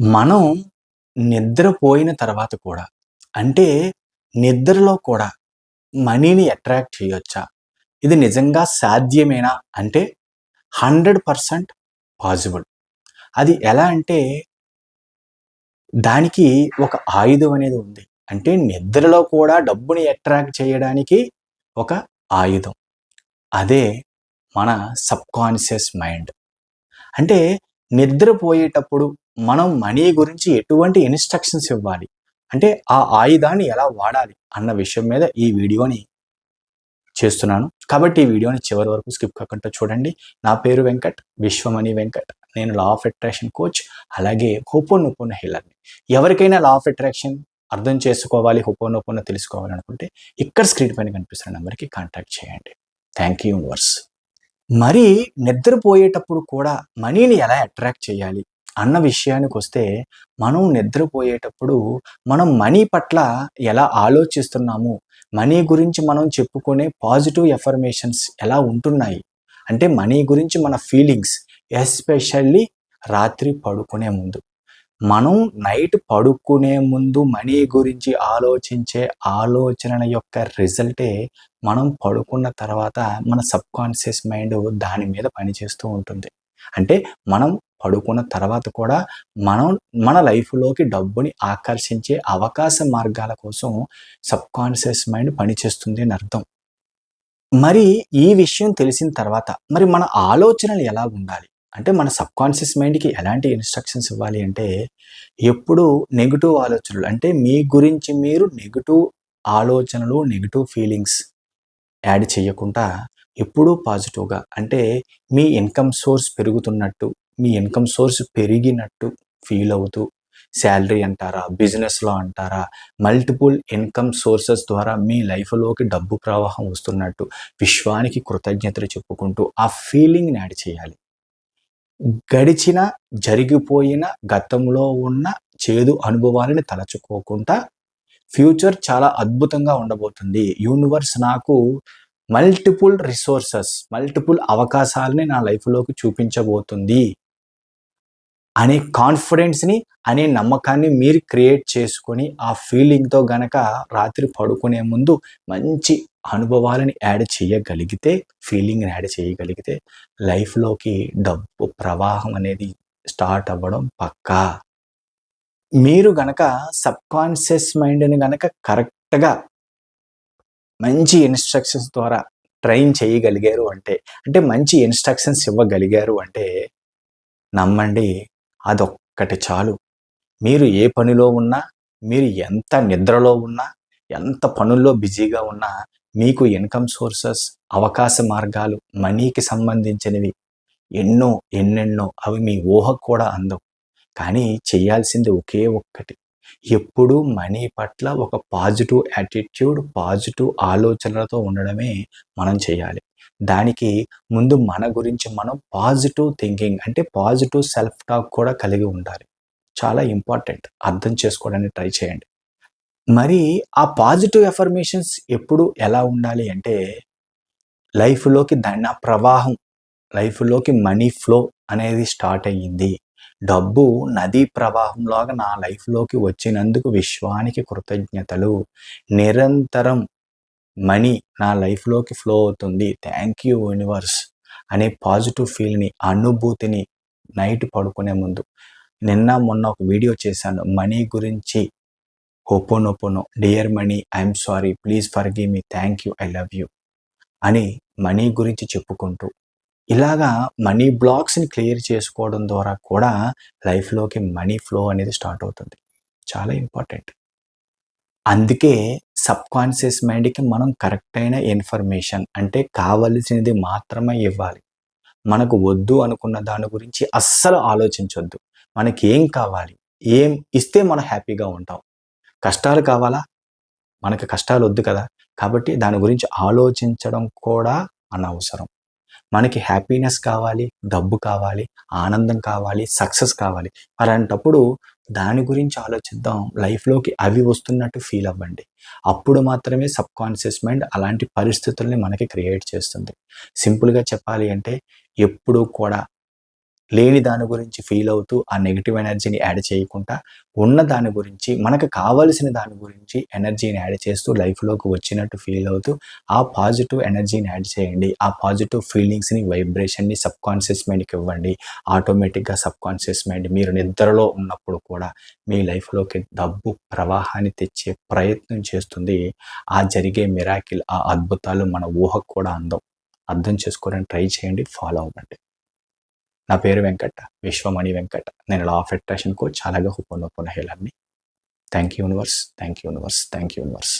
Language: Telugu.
మనం నిద్రపోయిన తర్వాత కూడా అంటే నిద్రలో కూడా మనీని అట్రాక్ట్ చేయొచ్చా? ఇది నిజంగా సాధ్యమేనా? అంటే హండ్రెడ్ పర్సెంట్ పాసిబుల్ అది ఎలా అంటే దానికి ఒక ఆయుధం అనేది ఉంది. అంటే నిద్రలో కూడా డబ్బుని అట్రాక్ట్ చేయడానికి ఒక ఆయుధం. అదే మన సబ్కాన్షియస్ మైండ్. అంటే నిద్రపోయేటప్పుడు మనం మనీ గురించి ఎటువంటి ఇన్స్ట్రక్షన్స్ ఇవ్వాలి? అంటే ఆ ఆయుధాన్ని ఎలా వాడాలి అన్న విషయం మీద ఈ వీడియోని చేస్తున్నాను. కాబట్టి ఈ వీడియోని చివరి వరకు స్కిప్ కాకుండా చూడండి. నా పేరు వెంకట్ విశ్వమణి వెంకట్. నేను లా ఆఫ్ అట్రాక్షన్ కోచ్ అలాగే హోపోనొపోన హీలర్ని ఎవరికైనా లా ఆఫ్ అట్రాక్షన్ అర్థం చేసుకోవాలి హోపోనొపోన తెలుసుకోవాలనుకుంటే ఇక్కడ స్క్రీన్ పైన కనిపిస్తున్న నెంబర్కి కాంటాక్ట్ చేయండి. థ్యాంక్ యూ యూనివర్స్ మరి నిద్రపోయేటప్పుడు కూడా మనీని ఎలా అట్రాక్ట్ చేయాలి అన్న విషయానికి వస్తే మనం నిద్రపోయేటప్పుడు మనం మనీ పట్ల ఎలా ఆలోచిస్తున్నాము? మనీ గురించి మనం చెప్పుకునే పాజిటివ్ ఎఫర్మేషన్స్ ఎలా ఉంటున్నాయి? అంటే మనీ గురించి మన ఫీలింగ్స్ ఎస్పెషల్లీ రాత్రి పడుకునే ముందు. మనం నైట్ పడుకునే ముందు మనీ గురించి ఆలోచించే ఆలోచనల యొక్క రిజల్టే మనం పడుకున్న తర్వాత మన సబ్ కాన్షియస్ మైండ్ దాని మీద పనిచేస్తూ ఉంటుంది. అంటే మనం పడుకున్న తర్వాత కూడా మనం మన లైఫ్లోకి డబ్బుని ఆకర్షించే అవకాశ మార్గాల కోసం సబ్ కాన్షియస్ మైండ్ పనిచేస్తుంది అని అర్థం. మరి ఈ విషయం తెలిసిన తర్వాత మరి మన ఆలోచనలు ఎలా ఉండాలి? అంటే మన సబ్ కాన్షియస్ మైండ్కి ఎలాంటి ఇన్స్ట్రక్షన్స్ ఇవ్వాలి అంటే ఎప్పుడు నెగిటివ్ ఆలోచనలు అంటే మీ గురించి మీరు నెగిటివ్ ఆలోచనలు నెగిటివ్ ఫీలింగ్స్ యాడ్ చేయకుండా ఎప్పుడూ పాజిటివ్గా అంటే మీ ఇన్కమ్ సోర్స్ పెరుగుతున్నట్టు మీ ఇన్కమ్ సోర్స్ పెరిగినట్టు ఫీల్ అవుతూ శాలరీ అంటారా బిజినెస్లో అంటారా మల్టిపుల్ ఇన్కమ్ సోర్సెస్ ద్వారా మీ లైఫ్లోకి డబ్బు ప్రవాహం వస్తున్నట్టు విశ్వానికి కృతజ్ఞతలు చెప్పుకుంటూ ఆ ఫీలింగ్ని యాడ్ చేయాలి. గడిచిన జరిగిపోయిన గతంలో ఉన్న చేదు అనుభవాలని తలచుకోకుండా ఫ్యూచర్ చాలా అద్భుతంగా ఉండబోతుంది. యూనివర్స్ నాకు మల్టిపుల్ రిసోర్సెస్ మల్టిపుల్ అవకాశాలని నా లైఫ్లోకి చూపించబోతుంది అనే కాన్ఫిడెన్స్ని అనే నమ్మకాన్ని మీరు క్రియేట్ చేసుకొని ఆ ఫీలింగ్తో గనక రాత్రి పడుకునే ముందు మంచి అనుభవాలని యాడ్ చేయగలిగితే ఫీలింగ్ని యాడ్ చేయగలిగితే లైఫ్లోకి డబ్బు ప్రవాహం అనేది స్టార్ట్ అవ్వడం పక్కా. మీరు గనక సబ్ కాన్షియస్ మైండ్ని గనక కరెక్ట్గా మంచి ఇన్స్ట్రక్షన్స్ ద్వారా ట్రైన్ చేయగలిగారు అంటే అంటే మంచి ఇన్స్ట్రక్షన్స్ ఇవ్వగలిగారు అంటే నమ్మండి అదొక్కటి చాలు. మీరు ఏ పనిలో ఉన్నా మీరు ఎంత నిద్రలో ఉన్నా ఎంత పనుల్లో బిజీగా ఉన్నా మీకు ఇన్కమ్ సోర్సెస్ అవకాశ మార్గాలు మనీకి సంబంధించినవి ఎన్నో ఎన్నెన్నో అవి మీ ఊహకు కూడా అందవు. కానీ చేయాల్సింది ఒకే ఒక్కటి. ఎప్పుడూ మనీ పట్ల ఒక పాజిటివ్ యాటిట్యూడ్ పాజిటివ్ ఆలోచనలతో ఉండడమే మనం చేయాలి. దానికి ముందు మన గురించి మనం పాజిటివ్ థింకింగ్ అంటే పాజిటివ్ సెల్ఫ్ టాక్ కూడా కలిగి ఉండాలి. చాలా ఇంపార్టెంట్. అర్థం చేసుకోవడానికి ట్రై చేయండి. మరి ఆ పాజిటివ్ ఎఫర్మేషన్స్ ఎప్పుడు ఎలా ఉండాలి అంటే లైఫ్లోకి ధన ప్రవాహం లైఫ్లోకి మనీ ఫ్లో అనేది స్టార్ట్ అయ్యింది. డబ్బు నదీ ప్రవాహంలాగా నా లైఫ్లోకి వచ్చినందుకు విశ్వానికి కృతజ్ఞతలు. నిరంతరం మనీ నా లైఫ్లోకి ఫ్లో అవుతుంది. థ్యాంక్ యూ యూనివర్స్ అనే పాజిటివ్ ఫీల్ని అనుభూతిని నైట్ పడుకునే ముందు. నిన్న మొన్న ఒక వీడియో చేశాను. మనీ గురించి ho'oponopono dear money I'm sorry. Please forgive me. Thank you. I love you అని మనీ గురించి చెప్పుకుంటూ. ఇలాగా మనీ బ్లాక్స్ని క్లియర్ చేసుకోవడం ద్వారా కూడా లైఫ్లోకి మనీ ఫ్లో అనేది స్టార్ట్ అవుతుంది. చాలా ఇంపార్టెంట్. అందుకే సబ్ కాన్షియస్ మైండ్కి మనం కరెక్ట్ అయిన ఇన్ఫర్మేషన్ అంటే కావలసినది మాత్రమే ఇవ్వాలి. మనకు వద్దు అనుకున్న దాని గురించి అస్సలు ఆలోచించొద్దు. మనకి ఏం కావాలి? ఏం ఇస్తే మనం హ్యాపీగా ఉంటాం. కష్టాలు కావాలా? మనకి కష్టాలు వద్దు కదా. కాబట్టి దాని గురించి ఆలోచించడం కూడా అనవసరం. మనకి హ్యాపీనెస్ కావాలి డబ్బు కావాలి ఆనందం కావాలి సక్సెస్ కావాలి. అలాంటప్పుడు దాని గురించి ఆలోచిద్దాం. లైఫ్లోకి అవి వస్తున్నట్టు ఫీల్ అవ్వండి. అప్పుడు మాత్రమే సబ్ కాన్షియస్ మైండ్ అలాంటి పరిస్థితుల్ని మనకి క్రియేట్ చేస్తుంది. సింపుల్గా చెప్పాలి అంటే ఎప్పుడూ కూడా లేని దాని గురించి ఫీల్ అవుతూ ఆ నెగిటివ్ ఎనర్జీని యాడ్ చేయకుండా ఉన్న దాని గురించి మనకు కావలసిన దాని గురించి ఎనర్జీని యాడ్ చేస్తూ లైఫ్లోకి వచ్చినట్టు ఫీల్ అవుతూ ఆ పాజిటివ్ ఎనర్జీని యాడ్ చేయండి. ఆ పాజిటివ్ ఫీలింగ్స్ని వైబ్రేషన్ని సబ్ కాన్షియస్ మైండ్కి ఇవ్వండి. ఆటోమేటిక్గా సబ్ కాన్షియస్ మైండ్ మీరు నిద్రలో ఉన్నప్పుడు కూడా మీ లైఫ్లోకి డబ్బు ప్రవాహాన్ని తెచ్చే ప్రయత్నం చేస్తుంది. ఆ జరిగే మిరాకిల్ ఆ అద్భుతాలు మన ఊహకు కూడా అందం. అర్థం చేసుకోవడానికి ట్రై చేయండి. ఫాలో అవ్వండి. నా పేరు వెంకట విశ్వమణి వెంకట. నేను లా ఆఫ్ అట్రాక్షన్ కోచ్ అలాగే ho'oponopono హేలర్ని thank you universe thank you universe thank you universe.